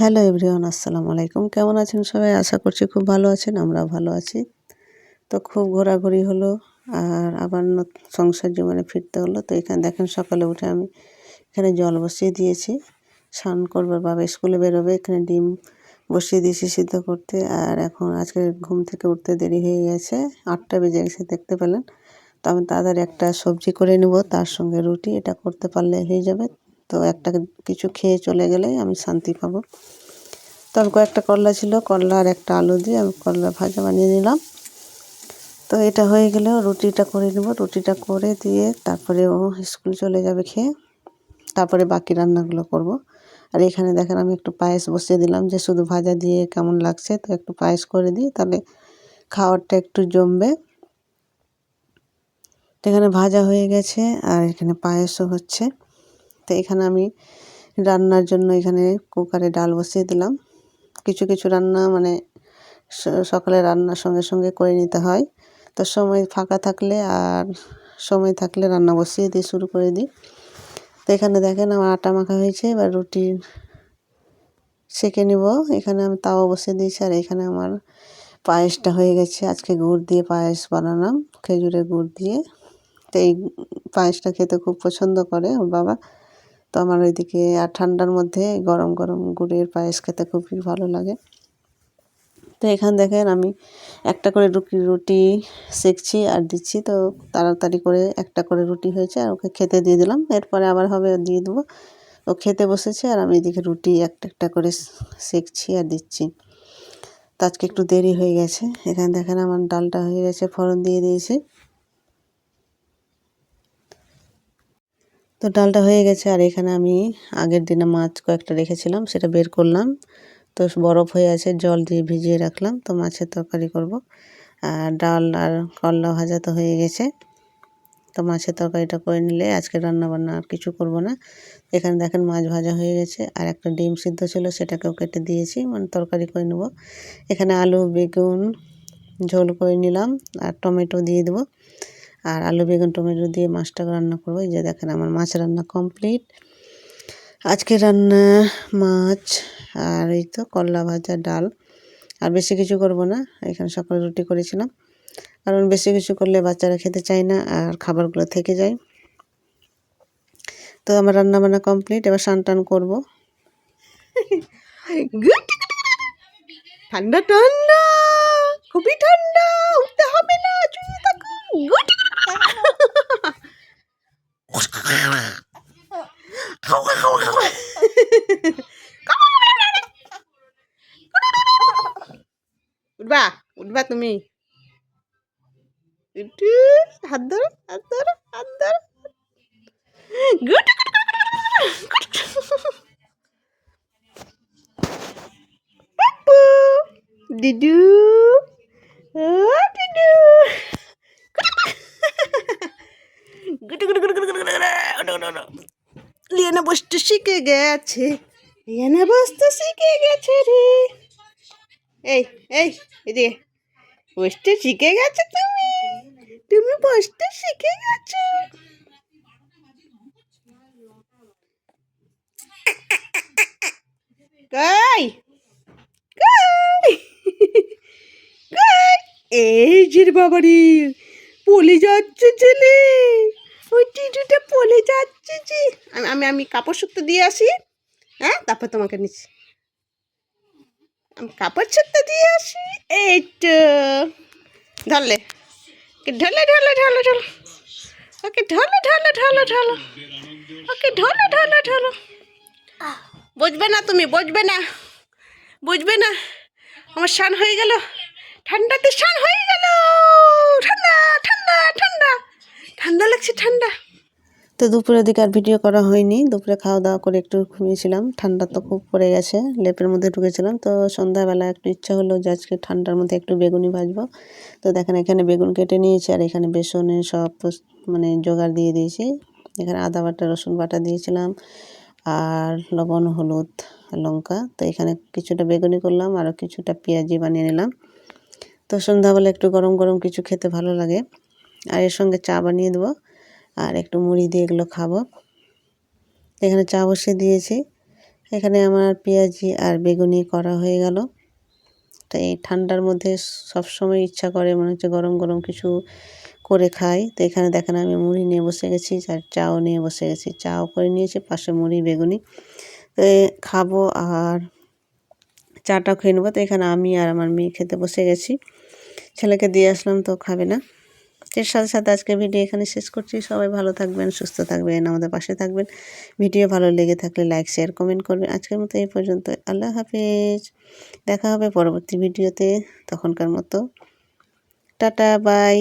Hello everyone, আসসালামু আলাইকুম। কেমন আছেন সবাই? আশা করছি খুব ভালো আছেন, আমরাও ভালো আছি। তো খুব ঘোরাঘুরি হলো আর আবার সংসার জীবনে ফিরতে হলো। তো এখানে দেখেন সকালে উঠে আমি এখানে জল বসিয়ে দিয়েছি। স্নান করবে, বাবা স্কুলে বেরোবে, এখানে ডিম বসিয়ে দিয়েছি সিদ্ধ করতে। আর এখন আজকে ঘুম থেকে উঠতে দেরি হয়ে গেছে, আটটা বেজে গেছে, দেখতে পেলেন। তো আমি তাদের একটা সবজি করে নেব, তার সঙ্গে রুটি, এটা করতে পারলে হয়ে যাবে। তো একটা কিছু খেয়ে চলে গেলেই আমি শান্তি পাবো। তো আমি কয়েকটা করলা ছিল, করলা আর একটা আলু দিয়ে আমি করলা ভাজা বানিয়ে নিলাম। তো এটা হয়ে গেলেও রুটিটা করে নেব। রুটিটা করে দিয়ে তারপরে ও স্কুল চলে যাবে খেয়ে। তারপরে বাকি রান্নাগুলো করব। আর এখানে দেখেন আমি একটু পায়েস বসিয়ে দিলাম যে শুধু ভাজা দিয়ে কেমন লাগছে, তো একটু পায়েস করে দিই, তাহলে খাওয়ারটা একটু জমবে। এখানে ভাজা হয়ে গেছে আর এখানে পায়েসও হচ্ছে। তো এখানে আমি রান্নার জন্য এখানে কুকারে ডাল বসিয়ে দিলাম। কিছু কিছু রান্না মানে সকালে রান্নার সঙ্গে সঙ্গে করে নিতে হয়। তো সময় ফাঁকা থাকলে আর সময় থাকলে রান্না বসিয়ে দিয়ে শুরু করে দিই। তো এখানে দেখেন আমার আটা মাখা হয়েছে, এবার রুটি সেঁকে নিব। এখানে আমি তাওয়া বসিয়ে দিয়েছি আর এখানে আমার পায়েসটা হয়ে গেছে। আজকে গুড় দিয়ে পায়েস বানালাম, খেজুরের গুড় দিয়ে। তো এই পায়েসটা খেতে খুব পছন্দ করে ওর বাবা। তো আমার ওইদিকে আর ঠান্ডার মধ্যে গরম গরম গুড়ের পায়েস খেতে খুবই ভালো লাগে। তো এখান দেখেন আমি একটা করে রুটি রুটি সেঁকছি আর দিচ্ছি। তো তাড়াতাড়ি করে একটা করে রুটি হয়েছে আর ওকে খেতে দিয়ে দিলাম। এরপরে আবার হবে দিয়ে দেবো। ও খেতে বসেছে আর আমি এদিকে রুটি একটা একটা করে সেঁকছি আর দিচ্ছি। তো আজকে একটু দেরি হয়ে গেছে। এখানে দেখেন আমার ডালটা হয়ে গেছে, ফোড়ন দিয়ে দিয়েছি। তো ডালটা হয়ে গেছে, আর এখানে আমি আগের দিনে মাছ কয়েকটা রেখেছিলাম, সেটা বের করলাম। তো বরফ হয়ে আছে, জল দিয়ে ভিজিয়ে রাখলাম, তো মাছের তরকারি করব। আর ডাল আর করলা ভাজা তো হয়ে গেছে। তো মাছের তরকারিটা করে নিলে আজকে রান্না বান্না আর কিছু করব না। এখানে দেখেন মাছ ভাজা হয়ে গেছে, আর একটা ডিম সিদ্ধ ছিল, সেটাকেও কেটে দিয়েছি মানে তরকারি করে নেব। এখানে আলু, বেগুন, ঝোল করে নিলাম, আর টমেটো দিয়ে দেবো। আর আলু, বেগুন, টমেটো দিয়ে মাছটা রান্না করব। এই যে দেখেন আমার মাছ রান্না কমপ্লিট। আজকে রান্না মাছ আর এই তো করলা ভাজা, ডাল। আর বেশি কিছু করব না, এখানে সকালে রুটি করেছিলাম। কারণ বেশি কিছু করলে বাচ্চারা খেতে চায় না আর খাবারগুলো থেকে যায়। তো আমার রান্না বান্না কমপ্লিট, এবার স্নান টান করব। ঠান্ডা ঠান্ডা! খুবই ঠান্ডা, উঠতে হবে না উঠবা উঠবা তুমি হাত লিয়ানা বসতে শিখে গেছে লিয়ানা বসতে শিখে গেছে রে এই এই, এদিকে। বসতে শিখে গেছো তুমি? তুমি বসতে শিখে গেছো? কই? কই? কই? এই যে রে বাবারি পলে যাচ্ছে ছেলে। ওই টিটুটা পলে যাচ্ছে যে। আমি আমি কাপড় শুকতে দিয়ে আসি। হ্যাঁ তারপর তোমাকে নিচ্ছি। কাপড় শুকতে দিয়ে আসি। এই তো। ধরলে। ঢলে ঢলে ঢলে ঢলে ওকে ঢলে ঢলে ঢলে ঢলে ওকে ঢলে ঢলে ঢলে বুঝবে না তুমি, বুঝবে না। বুঝবে না। আমার স্নান হয়ে গেল। ঠান্ডাতে স্নান হয়ে গেল। ঠান্ডা ঠান্ডা ঠান্ডা। ঠান্ডা লাগছে, ঠান্ডা। তো দুপুরের দিকে আর ভিডিও করা হয়নি। দুপুরে খাওয়া দাওয়া করে একটু ঘুমিয়েছিলাম। ঠান্ডা তো খুব পড়ে গেছে, লেপের মধ্যে ঢুকেছিলাম। তো সন্ধ্যাবেলা একটু ইচ্ছা হলো যে আজকে ঠান্ডার মধ্যে একটু বেগুনি ভাজবো। তো দেখেন এখানে বেগুন কেটে নিয়েছি আর এখানে বেসনে সব মানে জোগাড় দিয়ে দিয়েছি। এখানে আদা বাটা, রসুন বাটা দিয়েছিলাম আর লবণ, হলুদ, লঙ্কা। তো এখানে কিছুটা বেগুনি করলাম আরও কিছুটা পেঁয়াজি বানিয়ে নিলাম। তো সন্ধ্যাবেলা একটু গরম গরম কিছু খেতে ভালো লাগে। আর এর সঙ্গে চা বানিয়ে দেবো। আর একটু মুড়ি দিয়ে এগুলো খাব। এখানে চা বসিয়ে দিয়েছি। এখানে আমার পেঁয়াজি আর বেগুনি করা হয়ে গেল। তো এই ঠান্ডার মধ্যে সবসময় ইচ্ছা করে মনে হচ্ছে গরম গরম কিছু করে খাই। তো এখানে দেখেন আমি মুড়ি নিয়ে বসে গেছি আর চাও নিয়ে বসে গেছি। চাও করে নিয়েছি, পাশে মুড়ি, বেগুনি। তো খাব আর চাটা খেয়ে নেব। তো এখানে আমি আর আমার মেয়ে খেতে বসে গেছি। ছেলেকে দিয়ে আসলাম, তো খাবে না। এর সাথে সাথে আজকে ভিডিও এখানে শেষ করছি। সবাই ভালো থাকবেন, সুস্থ থাকবেন, আমাদের পাশে থাকবেন। ভিডিও ভালো লেগে থাকলে লাইক শেয়ার কমেন্ট করবেন। আজকের মতো এই পর্যন্ত। আল্লাহ হাফিজ। দেখা হবে পরবর্তী ভিডিওতে তখনকার মতো। Tata, bye.